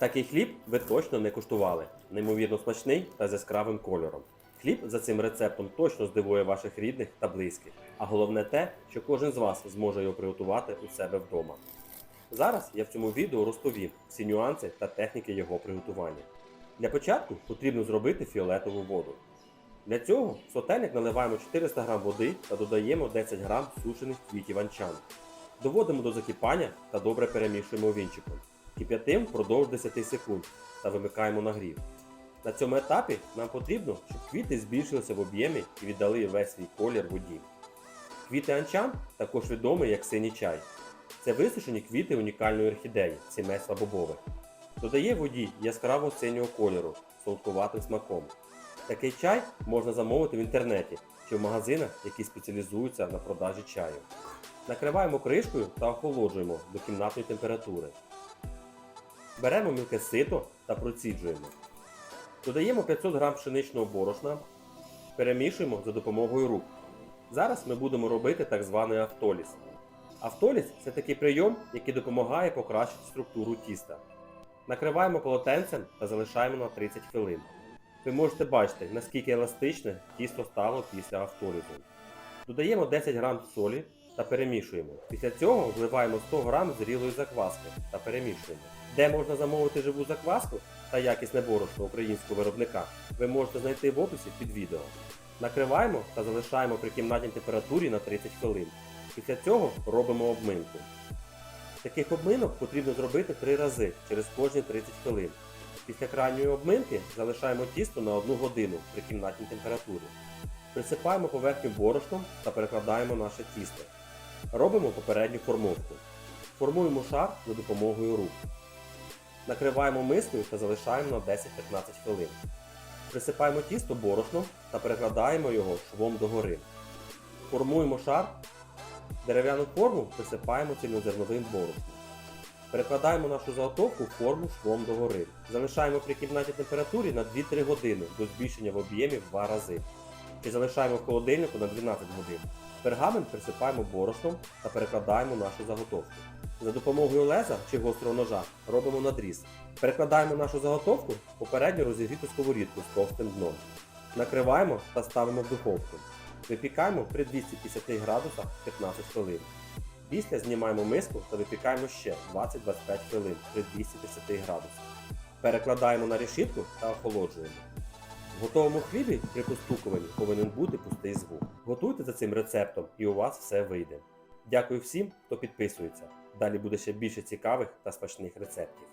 Такий хліб ви точно не куштували. Неймовірно смачний та з яскравим кольором. Хліб за цим рецептом точно здивує ваших рідних та близьких. А головне те, що кожен з вас зможе його приготувати у себе вдома. Зараз я в цьому відео розповім всі нюанси та техніки його приготування. Для початку потрібно зробити фіолетову воду. Для цього в сотельник наливаємо 400 г води та додаємо 10 г сушених квітів анчан. Доводимо до закипання та добре перемішуємо вінчиком. Кип'ятим впродовж 10 секунд та вимикаємо нагрів. На цьому етапі нам потрібно, щоб квіти збільшилися в об'ємі і віддали весь свій колір воді. Квіти анчан також відомі як синій чай. Це висушені квіти унікальної орхідеї сімейства бобових. Додає воді яскраво синього кольору з солодкуватим смаком. Такий чай можна замовити в інтернеті чи в магазинах, які спеціалізуються на продажі чаю. Накриваємо кришкою та охолоджуємо до кімнатної температури. Беремо мілке сито та проціджуємо. Додаємо 500 г пшеничного борошна, перемішуємо за допомогою рук. Зараз ми будемо робити так званий автоліз. Автоліз це такий прийом, який допомагає покращити структуру тіста. Накриваємо полотенцем та залишаємо на 30 хвилин. Ви можете бачити, наскільки еластичне тісто стало після автолізу. Додаємо 10 г солі та перемішуємо. Після цього вливаємо 100 г зрілої закваски та перемішуємо. Де можна замовити живу закваску та якісне борошно українського виробника, ви можете знайти в описі під відео. Накриваємо та залишаємо при кімнатній температурі на 30 хвилин. Після цього робимо обминку. Таких обминок потрібно зробити 3 рази через кожні 30 хвилин. Після крайньої обминки залишаємо тісто на 1 годину при кімнатній температурі. Присипаємо поверхню борошном та перекладаємо наше тісто. Робимо попередню формовку. Формуємо шар за допомогою рук. Накриваємо мискою та залишаємо на 10-15 хвилин. Присипаємо тісто борошном та перекладаємо його швом догори. Формуємо шар. Дерев'яну форму присипаємо цільнозерновим борошном. Перекладаємо нашу заготовку в форму швом догори. Залишаємо при кімнатній температурі на 2-3 години до збільшення в об'ємі в 2 рази. І залишаємо в холодильнику на 12 годин. Пергамент присипаємо борошном та перекладаємо нашу заготовку. За допомогою леза чи гострого ножа робимо надріз. Перекладаємо нашу заготовку в попередньо розігріту сковорідку з товстим дном. Накриваємо та ставимо в духовку. Випікаємо при 250 градусах 15 хвилин. Після знімаємо миску та випікаємо ще 20-25 хвилин при 210 градусах. Перекладаємо на решітку та охолоджуємо. В готовому хлібі при постукуванні повинен бути пустий звук. Готуйте за цим рецептом і у вас все вийде. Дякую всім, хто підписується. Далі буде ще більше цікавих та смачних рецептів.